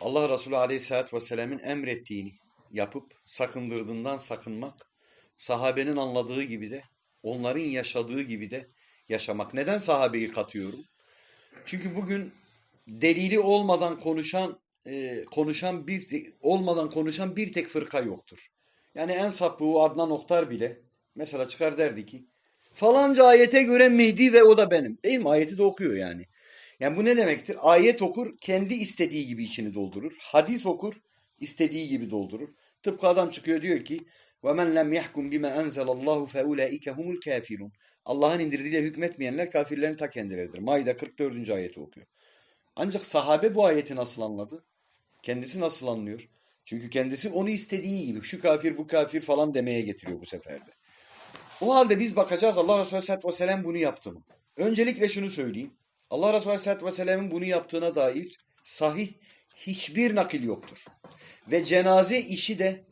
Allah Resulü Aleyhisselatü Vesselam'ın emrettiğini yapıp sakındırdığından sakınmak, sahabenin anladığı gibi de, onların yaşadığı gibi de yaşamak. Neden sahabeyi katıyorum? Çünkü bugün delili olmadan konuşan e, konuşan bir olmadan konuşan bir tek fırka yoktur. Yani en sapığı Adnan Oktar bile mesela çıkar derdi ki falanca ayete göre Mehdi ve o da benim. Değil mi? Ayeti de okuyor yani. Yani bu ne demektir? Ayet okur, kendi istediği gibi içini doldurur. Hadis okur, istediği gibi doldurur. Tıpkı adam çıkıyor diyor ki وَمَنْ لَمْ يَحْكُمْ بِمَا أَنْزَلَ اللّٰهُ فَاُولَٰئِكَ هُمُ الْكَافِرُونَ Allah'ın indirdiğiyle hükmetmeyenler kafirlerin ta kendileridir. Maide 44. ayeti okuyor. Ancak sahabe bu ayeti nasıl anladı? Kendisi nasıl anlıyor? Çünkü kendisi onu istediği gibi şu kafir bu kafir falan demeye getiriyor bu seferde. O halde biz bakacağız Allah Resulü Aleyhisselatü Vesselam bunu yaptı mı? Öncelikle şunu söyleyeyim. Allah Resulü Aleyhisselatü Vesselam'ın bunu yaptığına dair sahih hiçbir nakil yoktur. Ve cenaze işi de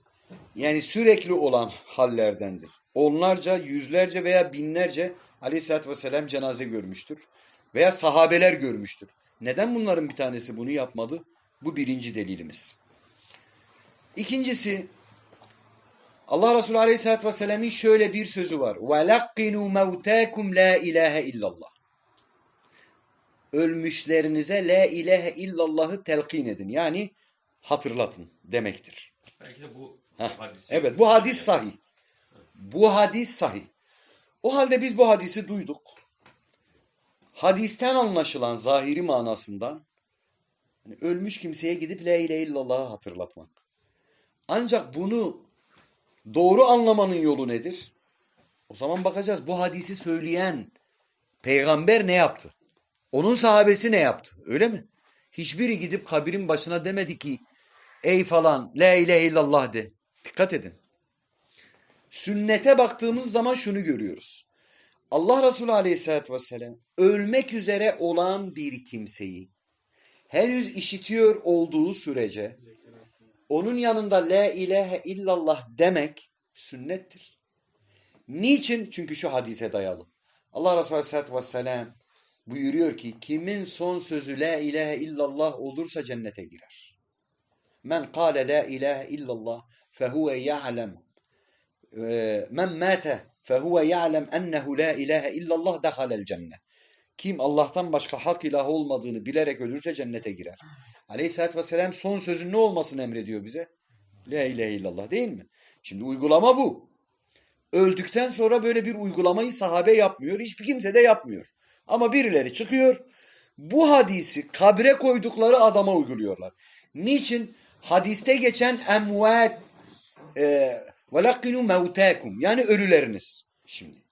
yani sürekli olan hallerdendir. Onlarca, yüzlerce veya binlerce Aleyhisselatü Vesselam cenaze görmüştür. Veya sahabeler görmüştür. Neden bunların bir tanesi bunu yapmadı? Bu birinci delilimiz. İkincisi Allah Resulü Aleyhisselatü Vesselam'ın şöyle bir sözü var. وَلَقِّنُوا مَوْتَاكُمْ لَا اِلَٰهَ illallah. Ölmüşlerinize la ilahe illallah'ı telkin edin. Yani hatırlatın demektir. Belki de bu Heh, hadisi. Evet bu hadis sahih. Bu hadis sahih. O halde biz bu hadisi duyduk. Hadisten anlaşılan zahiri manasından hani ölmüş kimseye gidip la ilahe illallah'ı hatırlatmak. Ancak bunu doğru anlamanın yolu nedir? O zaman bakacağız bu hadisi söyleyen peygamber ne yaptı? Onun sahabesi ne yaptı? Öyle mi? Hiçbiri gidip kabirin başına demedi ki ey falan la ilahe illallah de. Dikkat edin. Sünnete baktığımız zaman şunu görüyoruz. Allah Resulü Aleyhisselatü Vesselam ölmek üzere olan bir kimseyi henüz işitiyor olduğu sürece onun yanında la ilahe illallah demek sünnettir. Niçin? Çünkü şu hadise dayalı. Allah Resulü Aleyhisselatü Vesselam buyuruyor ki kimin son sözü la ilahe illallah olursa cennete girer. Men kâle la ilahe illallah fehuve ya'lem men mâte fehuve ya'lem ennehu la ilahe illallah dehalel cennet. Kim Allah'tan başka hak ilah olmadığını bilerek ölürse cennete girer. Aleyhisselatü Vesselam son sözün ne olmasını emrediyor bize? La ilahe illallah değil mi? Şimdi uygulama bu. Öldükten sonra böyle bir uygulamayı sahabe yapmıyor. Hiçbir kimse de yapmıyor. Ama birileri çıkıyor. Bu hadisi kabre koydukları adama uyguluyorlar. Niçin? Hadiste geçen emvat e, velakkinu mevtakum yani ölüleriniz. Şimdi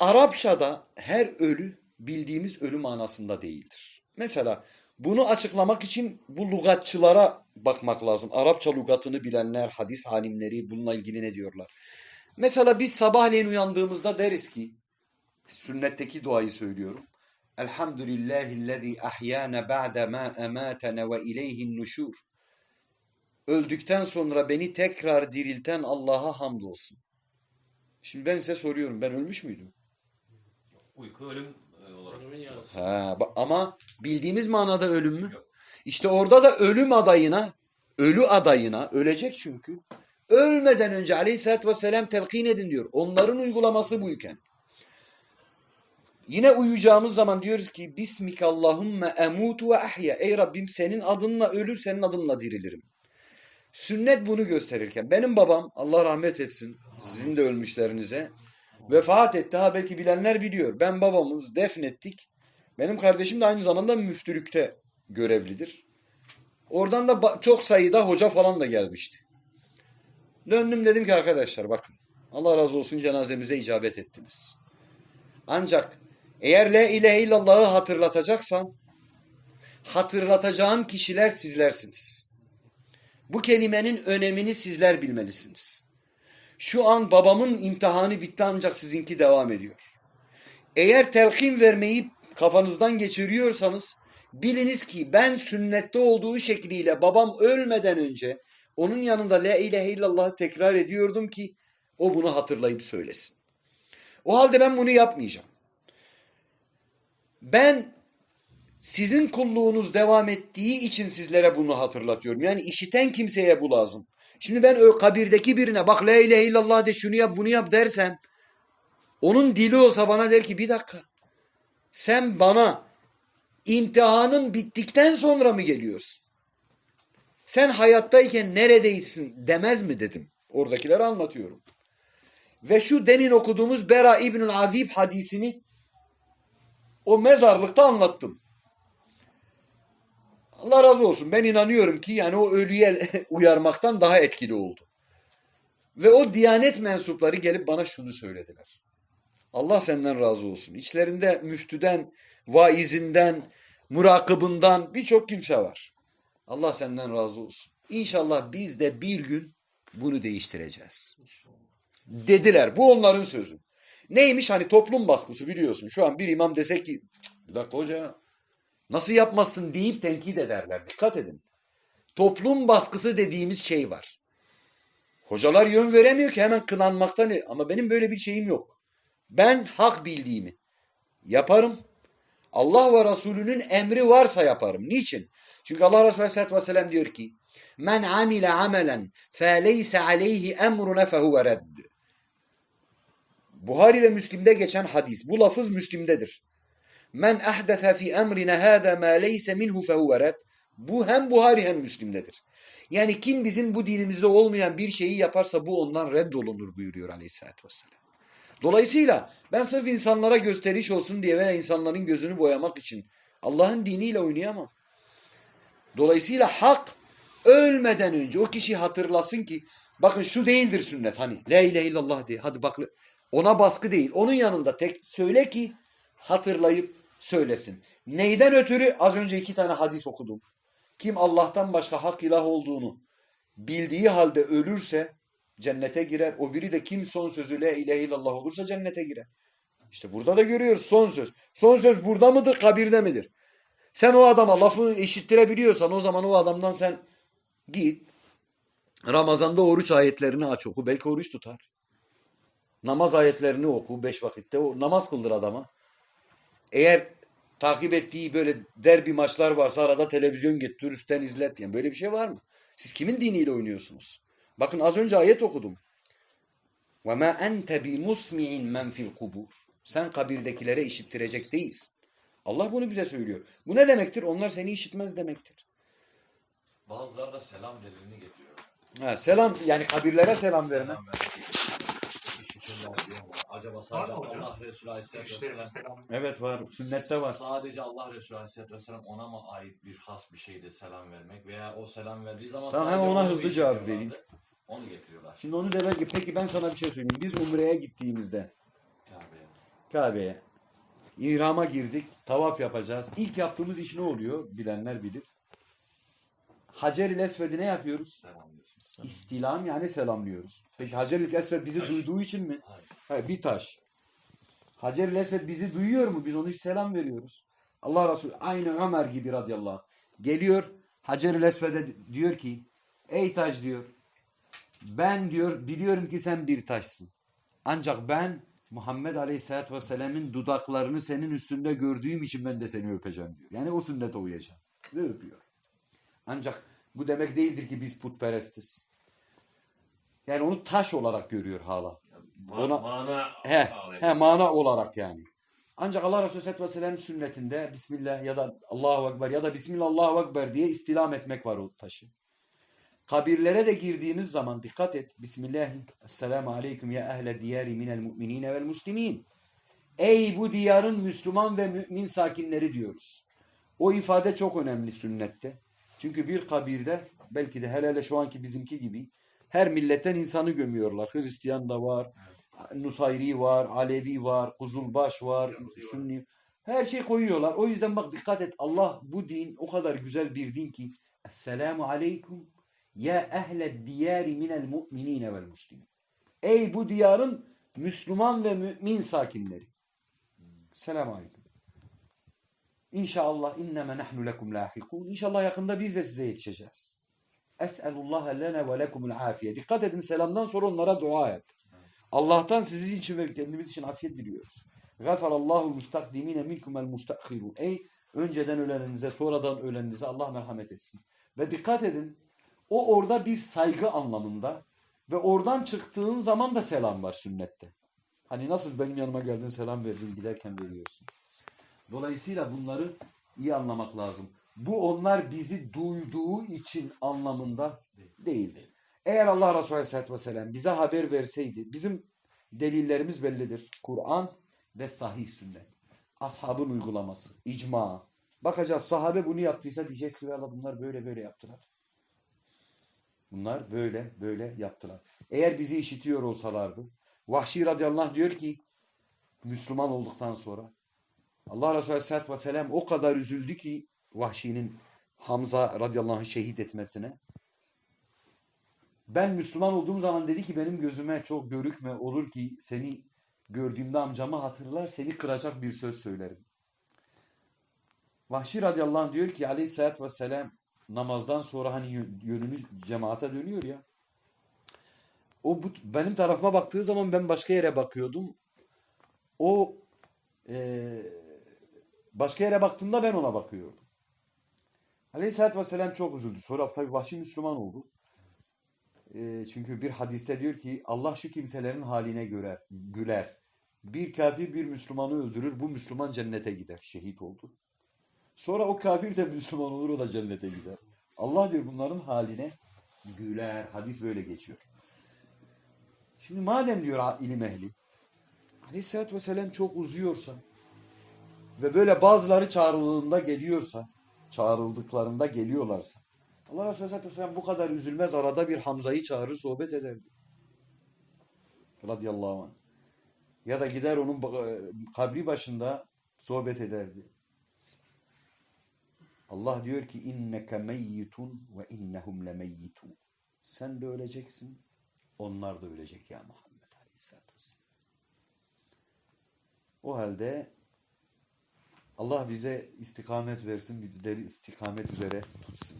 Arapçada her ölü bildiğimiz ölü manasında değildir. Mesela bunu açıklamak için bu lugatçılara bakmak lazım. Arapça lugatını bilenler, hadis alimleri bununla ilgili ne diyorlar? Mesela biz sabahleyin uyandığımızda deriz ki, sünnetteki duayı söylüyorum. Elhamdülillahillezî ahyâne ba'de mâ emâtene ve ileyhin nuşûr. Öldükten sonra beni tekrar dirilten Allah'a hamdolsun. Şimdi ben size soruyorum, ben ölmüş müydüm? Uyku ölüm e, olarak. Ha, ama bildiğimiz manada ölüm mü? Yok. İşte orada da ölüm adayına, ölü adayına, ölecek çünkü. Ölmeden önce aleyhissalatü vesselam telkin edin diyor. Onların uygulaması buyken. Yine uyuyacağımız zaman diyoruz ki Bismike Allahümme emutu ve ahya. Ey Rabbim senin adınla ölür, senin adınla dirilirim. Sünnet bunu gösterirken. Benim babam Allah rahmet etsin sizin de ölmüşlerinize vefat etti. Ha belki bilenler biliyor. Ben babamız defnettik. Benim kardeşim de aynı zamanda müftülükte görevlidir. Oradan da çok sayıda hoca falan da gelmişti. Döndüm dedim ki arkadaşlar bakın Allah razı olsun cenazemize icabet ettiniz. Ancak eğer la ilahe illallah'ı hatırlatacaksam hatırlatacağım kişiler sizlersiniz. Bu kelimenin önemini sizler bilmelisiniz. Şu an babamın imtihanı bitti ancak sizinki devam ediyor. Eğer telkin vermeyi kafanızdan geçiriyorsanız biliniz ki ben sünnette olduğu şekliyle babam ölmeden önce onun yanında la ilahe illallah'ı tekrar ediyordum ki o bunu hatırlayıp söylesin. O halde ben bunu yapmayacağım. Ben Sizin kulluğunuz devam ettiği için sizlere bunu hatırlatıyorum. Yani işiten kimseye bu lazım. Şimdi ben o kabirdeki birine bak la ilahe illallah de şunu yap bunu yap dersem onun dili olsa bana der ki bir dakika sen bana imtihanın bittikten sonra mı geliyorsun? Sen hayattayken neredeysin demez mi dedim. Oradakileri anlatıyorum. Ve şu demin okuduğumuz Bera İbnül Azib hadisini o mezarlıkta anlattım. Allah razı olsun. Ben inanıyorum ki yani o ölüye uyarmaktan daha etkili oldu. Ve o diyanet mensupları gelip bana şunu söylediler. Allah senden razı olsun. İçlerinde müftüden, vaizinden, murakabından birçok kimse var. Allah senden razı olsun. İnşallah biz de bir gün bunu değiştireceğiz. Dediler. Bu onların sözü. Neymiş hani toplum baskısı biliyorsun. Şu an bir imam desek ki bir dakika hoca nasıl yapmazsın deyip tenkit ederler. Dikkat edin. Toplum baskısı dediğimiz şey var. Hocalar yön veremiyor ki hemen kınanmaktan. Ama benim böyle bir şeyim yok. Ben hak bildiğimi yaparım. Allah ve Resulünün emri varsa yaparım. Niçin? Çünkü Allah Resulü Aleyhisselatü Vesselam diyor ki Men amile amelen feleyse aleyhi emrune fehuve redd. Buhari ve Müslim'de geçen hadis. Bu lafız Müslim'dedir. Men ahdefe fi emrine hâze mâ leyse minhu fehuve redd. Bu hem Buhari hem Müslim'dedir. Yani kim bizim bu dinimizde olmayan bir şeyi yaparsa bu ondan reddolunur buyuruyor Aleyhisselatü Vesselam. Dolayısıyla ben sırf insanlara gösteriş olsun diye veya insanların gözünü boyamak için Allah'ın diniyle oynayamam. Dolayısıyla hak ölmeden önce o kişi hatırlasın ki bakın şu değildir sünnet hani la ilahe illallah diye hadi bak ona baskı değil onun yanında tek söyle ki hatırlayıp söylesin. Neyden ötürü az önce iki tane hadis okudum. Kim Allah'tan başka hak ilah olduğunu bildiği halde ölürse cennete girer. O biri de kim son sözü la ilahe illallah olursa cennete girer. İşte burada da görüyoruz son söz. Son söz burada mıdır kabirde midir? Sen o adama lafını eşittirebiliyorsan o zaman o adamdan sen git Ramazan'da oruç ayetlerini aç oku. Belki oruç tutar. Namaz ayetlerini oku beş vakitte. O, namaz kıldır adama. Eğer takip ettiği böyle derbi maçlar varsa arada televizyon getir üstten izlet. Yani böyle bir şey var mı? Siz kimin diniyle oynuyorsunuz? Bakın az önce ayet okudum. وَمَا أَنْتَ بِمُسْمِعٍ مَنْ فِي الْقُبُورِ Sen kabirdekilere işittirecek değilsin. Allah bunu bize söylüyor. Bu ne demektir? Onlar seni işitmez demektir. Bazıları da selam delilini getiriyor. Ha, selam yani kabirlere selam verme. Selam vermek için. İşitirler diyorlar. Acaba sadece Var mı hocam? Allah Resulü Aleyhisselatü İşte Vesselam selam. Evet var. Sünnette var. Sadece Allah Resulü Aleyhisselatü Vesselam ona mı ait bir has bir şeyde selam vermek veya o selam verdiği zaman Tamam, sadece hemen ona onu hızlı bir cevap vereyim. Onu getiriyorlar Şimdi onu demek ki peki ben sana bir şey söyleyeyim. Biz Umre'ye gittiğimizde Kabe'ye. Kabe'ye İhrama girdik. Tavaf yapacağız. İlk yaptığımız iş ne oluyor? Bilenler bilir. Hacer-i Esved'i ne yapıyoruz? İstilam yani selamlıyoruz. Peki Hacer-i Esved bizi Taş. duyduğu için mi? Hayır. Hayır bir taş. Hacer-i Esved bizi duyuyor mu? Biz ona hiç selam veriyoruz. Allah Resulü aynı Ömer gibi radıyallahu anh. Geliyor Hacer-i Esved'e diyor ki ey taş diyor ben diyor biliyorum ki sen bir taşsın. Ancak ben Muhammed Aleyhisselatü Vesselam'ın dudaklarını senin üstünde gördüğüm için ben de seni öpeceğim diyor. Yani o sünnete uyacağım. Ve öpüyor. Ancak bu demek değildir ki biz putperestiz. Yani onu taş olarak görüyor hala. Ona- mana He, he mana olarak yani. Ancak Allah Resulü Aleyhisselatü Vesselam'ın sünnetinde Bismillah ya da Allahu Ekber ya da Bismillah Allahu Ekber diye istilam etmek var o taşı. Kabirlere de girdiğimiz zaman dikkat et. Bismillah. Esselamu Aleyküm ya ehle diyari minel mu'minine vel muslimin. Ey bu diyarın Müslüman ve mümin sakinleri diyoruz. O ifade çok önemli sünnette. Çünkü bir kabirde belki de hele hele şu anki bizimki gibi her milletten insanı gömüyorlar. Hristiyan da var, Nusayri var, Alevi var, Kuzulbaş var. Sünni. Her şey koyuyorlar. O yüzden bak dikkat et. Allah bu din o kadar güzel bir din ki Esselamu Aleyküm ya ehle diyari minel mu'minine vel muslimin. Ey bu diyarın Müslüman ve mümin sakinleri. Selamun Aleyküm. İnşallah inneme nahnu lekum lahikun. İnşallah yakında biz de size yetişeceğiz. Es'elullah lene ve lekumul afiye. Dikkat edin selamdan sonra onlara dua et. Allah'tan sizin için ve kendimiz için afiyet diliyoruz. Gafarallahu mustakdimine minkum el mustakirun. Ey Önceden öleninize, sonradan öleninize Allah merhamet etsin. Ve dikkat edin, o orada bir saygı anlamında ve oradan çıktığın zaman da selam var sünnette. Hani nasıl benim yanıma geldin selam verdin giderken veriyorsun. Dolayısıyla bunları iyi anlamak lazım. Bu onlar bizi duyduğu için anlamında değildir. Eğer Allah Resulü Aleyhisselatü Vesselam bize haber verseydi, bizim delillerimiz bellidir. Kur'an ve sahih sünnet. Ashabın uygulaması, icma. Bakacağız sahabe bunu yaptıysa diyeceğiz ki "Vallahi bunlar böyle böyle yaptılar. Bunlar böyle böyle yaptılar. Eğer bizi işitiyor olsalardı, Vahşi radıyallahu anh diyor ki, Müslüman olduktan sonra, Allah Resulü aleyhissalatü vesselam o kadar üzüldü ki Vahşi'nin Hamza radıyallahu anh şehit etmesine. Ben Müslüman olduğum zaman dedi ki benim gözüme çok görükme olur ki seni gördüğümde amcamı hatırlar seni kıracak bir söz söylerim. Vahşi radıyallahu anh diyor ki aleyhissalatü vesselam namazdan sonra hani yö- yönünü cemaate dönüyor ya. O bu, benim tarafıma baktığı zaman ben başka yere bakıyordum. O eee, başka yere baktığında ben ona bakıyordum. Aleyhisselatü Vesselam çok üzüldü. Sonra tabii Vahşi Müslüman oldu. Eee, çünkü bir hadiste diyor ki Allah şu kimselerin haline göre güler. Bir kafir bir Müslümanı öldürür. Bu Müslüman cennete gider. Şehit oldu. Sonra o kafir de Müslüman olur. O da cennete gider. Allah diyor bunların haline güler. Hadis böyle geçiyor. Şimdi madem diyor ilim ehli Aleyhisselatü Vesselam çok uzuyorsa ve böyle bazıları çağrıldığında geliyorsa çağrıldıklarında geliyorlarsa Allah Resulü Aleyhisselatü Vesselam bu kadar üzülmez arada bir Hamza'yı çağırır sohbet ederdi. Radıyallahu anh. Ya da gider onun kabri başında sohbet ederdi. Allah diyor ki inneke meyyitun ve innehum lemeyyitun. Sen de öleceksin. Onlar da ölecek ya Muhammed Aleyhisselatü Vesselam. O halde Allah bize istikamet versin, bizleri istikamet üzere tutsun.